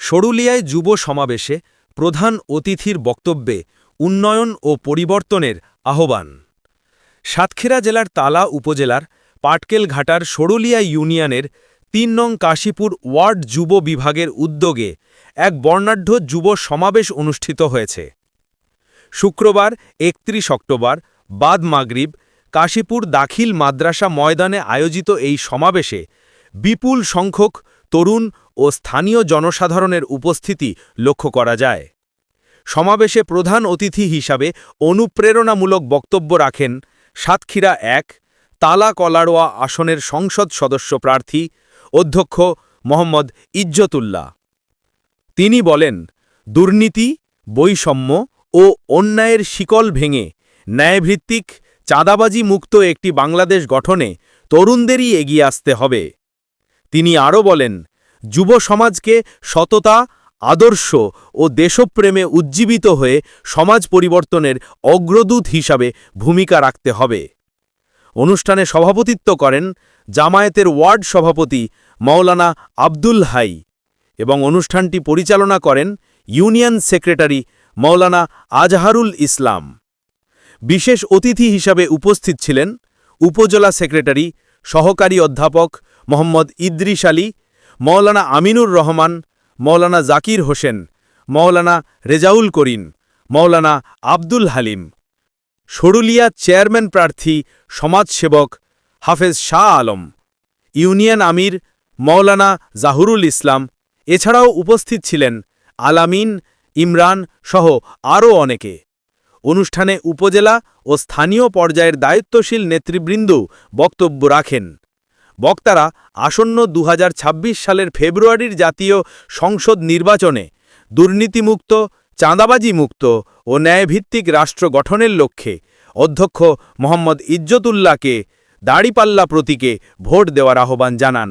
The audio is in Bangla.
সরুলিয়ায় যুব সমাবেশে প্রধান অতিথির বক্তব্যে উন্নয়ন ও পরিবর্তনের আহ্বান। সাতক্ষীরা জেলার তালা উপজেলার পাটকেলঘাটার সরুলিয়া ইউনিয়নের তিন নং কাশীপুর ওয়ার্ড যুব বিভাগের উদ্যোগে এক বর্ণাঢ্য যুব সমাবেশ অনুষ্ঠিত হয়েছে। শুক্রবার একত্রিশ অক্টোবর, বাদ মাগরিব, কাশীপুর দাখিল মাদ্রাসা ময়দানে আয়োজিত এই সমাবেশে বিপুল সংখ্যক তরুণ ও স্থানীয় জনসাধারণের উপস্থিতি লক্ষ্য করা যায়। সমাবেশে প্রধান অতিথি হিসাবে অনুপ্রেরণামূলক বক্তব্য রাখেন সাতক্ষীরা এক, তালা কলারোয়া আসনের সংসদ সদস্য প্রার্থী অধ্যক্ষ মোহাম্মদ ইজ্জতুল্লাহ। তিনি বলেন, দুর্নীতি, বৈষম্য ও অন্যায়ের শিকল ভেঙে ন্যায়ভিত্তিক চাঁদাবাজি মুক্ত একটি বাংলাদেশ গঠনে তরুণদেরই এগিয়ে আসতে হবে। তিনি আরও বলেন যুব সমাজকে সততা, আদর্শ ও দেশপ্রেমে উজ্জীবিত হয়ে সমাজ পরিবর্তনের অগ্রদূত হিসাবে ভূমিকা রাখতে হবে। অনুষ্ঠানে সভাপতিত্ব করেন জামায়াতের ওয়ার্ড সভাপতি মাওলানা আব্দুল হাই এবং অনুষ্ঠানটি পরিচালনা করেন ইউনিয়ন সেক্রেটারি মাওলানা আজহারুল ইসলাম। বিশেষ অতিথি হিসাবে উপস্থিত ছিলেন উপজেলা সেক্রেটারি, সহকারী অধ্যাপক মোহাম্মদ ইদ্রিস আলী মৌলানা আমিনুর রহমান, মৌলানা জাকির হোসেন, মৌলানা রেজাউল করিম, মৌলানা আব্দুল হালিম। সরুলিয়া চেয়ারম্যান প্রার্থী, সমাজসেবক হাফেজ শাহ আলম। ইউনিয়ন আমির, মৌলানা জাহুরুল ইসলাম। এছাড়াও উপস্থিত ছিলেন আলামিন, ইমরান সহ আরও অনেকে। অনুষ্ঠানে উপজেলা ও স্থানীয় পর্যায়ের দায়িত্বশীল নেতৃবৃন্দ বক্তব্য রাখেন। বক্তারা আসন্ন দু হাজার ছাব্বিশ সালের ফেব্রুয়ারির জাতীয় সংসদ নির্বাচনে দুর্নীতিমুক্ত চাঁদাবাজি মুক্ত ও ন্যায়ভিত্তিক রাষ্ট্র গঠনের লক্ষ্যে অধ্যক্ষ মোহাম্মদ ইজ্জতুল্লাহকে দাড়িপাল্লা প্রতীকে ভোট দেওয়ার আহ্বান জানান।